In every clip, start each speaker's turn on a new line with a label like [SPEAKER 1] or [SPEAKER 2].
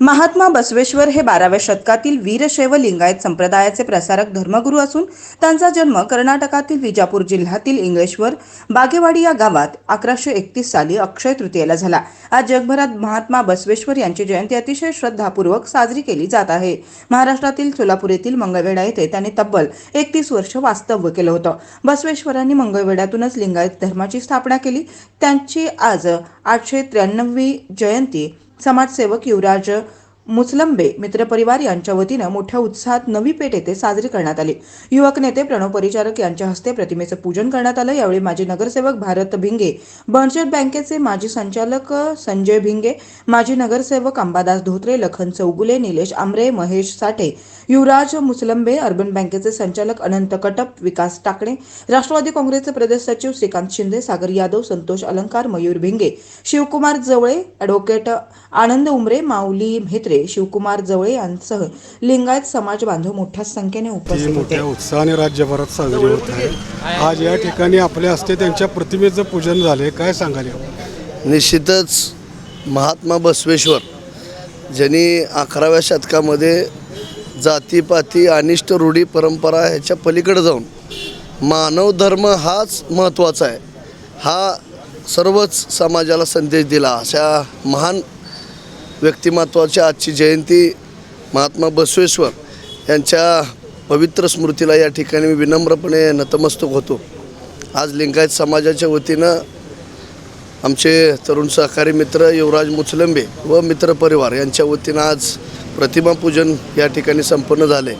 [SPEAKER 1] महात्मा बसवेश्वर हे बाराव्या शतकातील वीरशैव लिंगायत संप्रदायाचे प्रसारक धर्मगुरू असून त्यांचा जन्म कर्नाटकातील विजापूर जिल्ह्यातील इंग्लेश्वर बागेवाडी या गावात अकराशे एकतीस साली अक्षय तृतीयेला झाला. आज जगभरात महात्मा बसवेश्वर यांची जयंती अतिशय श्रद्धापूर्वक साजरी केली जात आहे. महाराष्ट्रातील सोलापूर येथील मंगळवेढा येथे त्यांनी तब्बल एकतीस वर्ष वास्तव्य केलं होतं. बसवेश्वरांनी मंगळवेढ्यातूनच लिंगायत धर्माची स्थापना केली. त्यांची आज आठशे त्र्याण्णवी जयंती समाजसेवक युवराज मुसलंबे मित्रपरिवार यांच्या वतीनं मोठ्या उत्साहात नवी पेठ येथे साजरी करण्यात आली. युवक नेते प्रणव परिचारक यांच्या हस्ते प्रतिमेचं पूजन करण्यात आलं. यावेळी माजी नगरसेवक भारत भिंगे बर्जर बँकेचे माजी संचालक संजय भिंगे माजी नगरसेवक अंबादास धोत्रे लखन चौगुले निलेश आमरे महेश साठे युवराज मुसलंबे अर्बन बँकेचे संचालक अनंत कटप विकास टाकणे राष्ट्रवादी काँग्रेसचे प्रदेश सचिव श्रीकांत शिंदे सागर यादव संतोष अलंकार मयूर भिंगे शिवकुमार जवळे ॲडव्होकेट आनंद उमरे माऊली म्हेत्रे शिवकुमार जवळे यांसह लिंगायत समाज बांधव मोठ्या संख्येने उपस्थित होते.
[SPEAKER 2] मोठ्या उत्साहाने राज्यभरात साजरी होत आहे. आज या ठिकाणी आपल्या हस्ते त्यांच्या प्रतिमेचं पूजन झाले काय सांगाल यावर?
[SPEAKER 3] निश्चितच महात्मा बसवेश्वर ज्यांनी अकराव्या शतकामध्ये जातीपाती अनिष्ट रूढी परंपरा ह्याच्या पलीकडे जाऊन मानव धर्म हाच महत्त्वाचा आहे. हा सर्वच समाजाला संदेश दिला. अशा महान व्यक्तिमत्वाची आजची जयंती महात्मा बसवेश्वर यांच्या पवित्र स्मृतीला या ठिकाणी मी विनम्रपणे नतमस्तक होतो. आज लिंगायत समाजाच्या वतीनं आमचे तरुण सहकारी मित्र युवराज मुचलंबे व मित्रपरिवार यांच्या वतीनं आज प्रतिमापूजन या ठिकाणी संपन्न झाले.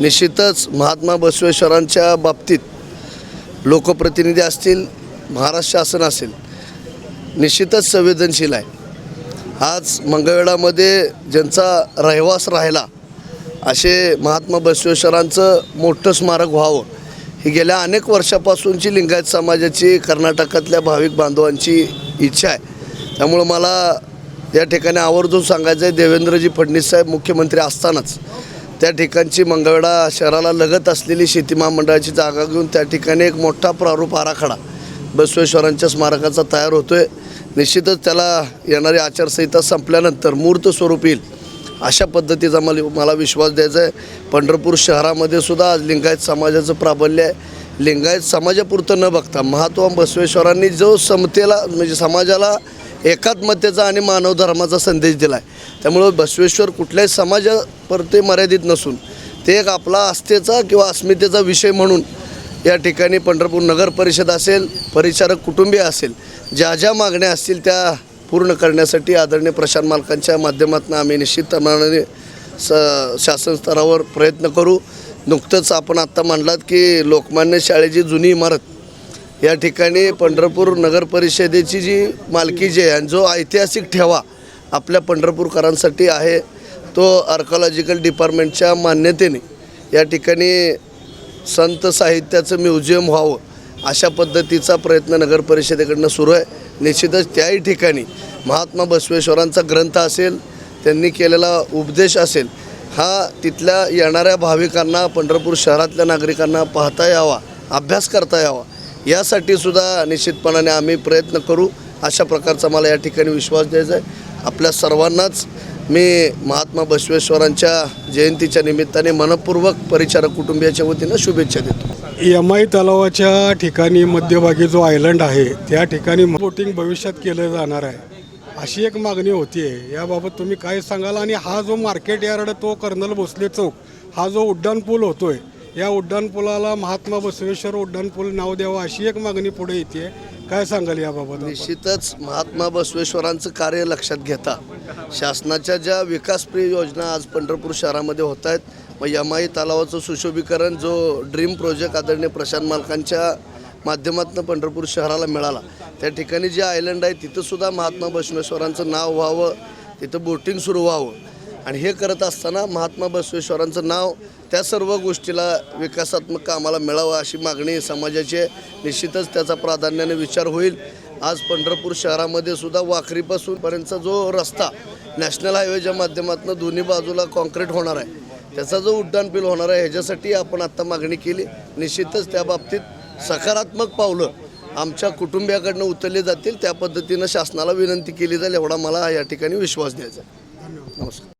[SPEAKER 3] निश्चितच महात्मा बसवेश्वरांच्या बाबतीत लोकप्रतिनिधी असतील महाराष्ट्र शासन असेल निश्चितच संवेदनशील आहे. आज मंगळवेढामध्ये ज्यांचा रहिवास राहिला असे महात्मा बसवेश्वरांचं मोठं स्मारक व्हावं ही गेल्या अनेक वर्षापासूनची लिंगायत समाजाची कर्नाटकातल्या भाविक बांधवांची इच्छा आहे. त्यामुळं मला या ठिकाणी आवर्जून सांगायचं आहे देवेंद्रजी फडणवीस साहेब मुख्यमंत्री असतानाच त्या ठिकाणची मंगळवेढा शहराला लगत असलेली शेती महामंडळाची जागा घेऊन त्या ठिकाणी एक मोठा प्रारूप आराखडा बसवेश्वरांच्या स्मारकाचा तयार होतो आहे निश्चितच त्याला येणारी आचारसंहिता संपल्यानंतर मूर्त स्वरूप येईल अशा पद्धतीचा मला मला विश्वास द्यायचा आहे. पंढरपूर शहरामध्ये सुद्धा आज लिंगायत समाजाचं प्राबल्य आहे. लिंगायत समाजापुरतं न बघता महात्मा बसवेश्वरांनी जो समतेला म्हणजे समाजाला एकात्मतेचा आणि मानव धर्माचा संदेश दिला आहे त्यामुळं बसवेश्वर कुठल्याही समाजापुरते मर्यादित नसून ते एक आपला आस्थेचा किंवा अस्मितेचा विषय म्हणून या ठिकाणी पंढरपूर नगर परिषद असेल परिचारक कुटुंबीय असेल ज्या ज्या मागण्या असतील त्या पूर्ण करण्यासाठी आदरणीय प्रशांत मालकांच्या माध्यमातून आम्ही निश्चितपणाने स शासन स्तरावर प्रयत्न करू. नुकतंच आपण आत्ता म्हणलात की लोकमान्य शाळेची जुनी इमारत या ठिकाणी पंढरपूर नगर परिषदेची जी मालकी जी आहे आणि जो ऐतिहासिक ठेवा आपल्या पंढरपूरकरांसाठी आहे तो आर्कॉलॉजिकल डिपार्टमेंटच्या मान्यतेने या ठिकाणी संत साहित्याचं म्युझियम व्हावं अशा पद्धतीचा प्रयत्न नगर परिषदेकडनं सुरू आहे. निश्चितच त्याही ठिकाणी महात्मा बसवेश्वरांचा ग्रंथ असेल त्यांनी केलेला उपदेश असेल हा तिथल्या येणाऱ्या भाविकांना पंढरपूर शहरातल्या नागरिकांना पाहता यावा अभ्यास करता यावा यासाठी सुद्धा निश्चितपणाने आम्ही प्रयत्न करू. अशा प्रकारचा मला या ठिकाणी विश्वास द्यायचा आहे. आपल्या सर्वांनाच मी महात्मा बसवेश्वरांच्या जयंतीच्या निमित्ताने मनपूर्वक परिचारक कुटुंबियाच्या वतीनं शुभेच्छा देतो.
[SPEAKER 2] यमाई तलावाच्या ठिकाणी मध्यभागी जो आयलंड आहे त्या ठिकाणी बोटिंग भविष्यात केलं जाणार आहे. अशी एक मागणी होती आहे. याबाबत तुम्ही काय सांगाल? आणि हा जो मार्केट यार्ड तो कर्नल भोसले चौक हा जो उड्डाणपूल होतोय या उड्डाणपुलाला महात्मा बसवेश्वर उड्डाणपूल नाव द्यावं अशी एक मागणी पुढे येते. काय सांगाल याबाबत
[SPEAKER 3] निश्चितच महात्मा बसवेश्वरांचं कार्य लक्षात घेता. शासनाच्या ज्या विकासप्रिय योजना आज पंढरपूर शहरामध्ये होत आहेत मग यमाई तलावाचं सुशोभीकरण जो ड्रीम प्रोजेक्ट आदरणीय प्रशांत मालकांच्या माध्यमातून पंढरपूर शहराला मिळाला त्या ठिकाणी जे आयलंड आहे तिथंसुद्धा महात्मा बसवेश्वरांचं नाव व्हावं तिथं बोटिंग सुरू व्हावं. आणि हे करत असताना महात्मा बसवेश्वरांचं नाव त्या सर्व गोष्टीला विकासात्मक कामाला मिळावं अशी मागणी समाजाची निश्चितच त्याचा प्राधान्याने विचार होईल. आज पंढरपूर शहरामध्ये सुद्धा वाखरीपासून पर्यंतचा जो रस्ता नॅशनल हायवेच्या माध्यमातून दोन्ही बाजूला कॉन्क्रीट होणार आहे त्याचा जो उड्डाण पूल होणार आहे ह्याच्यासाठी आपण आत्ता मागणी केली. निश्चितच त्या बाबतीत सकारात्मक पावलं आमच्या कुटुंबियाकडनं उचलली जातील. त्या पद्धतीनं शासनाला विनंती केली जाईल एवढा मला या ठिकाणी विश्वास द्यायचा आहे. नमस्कार.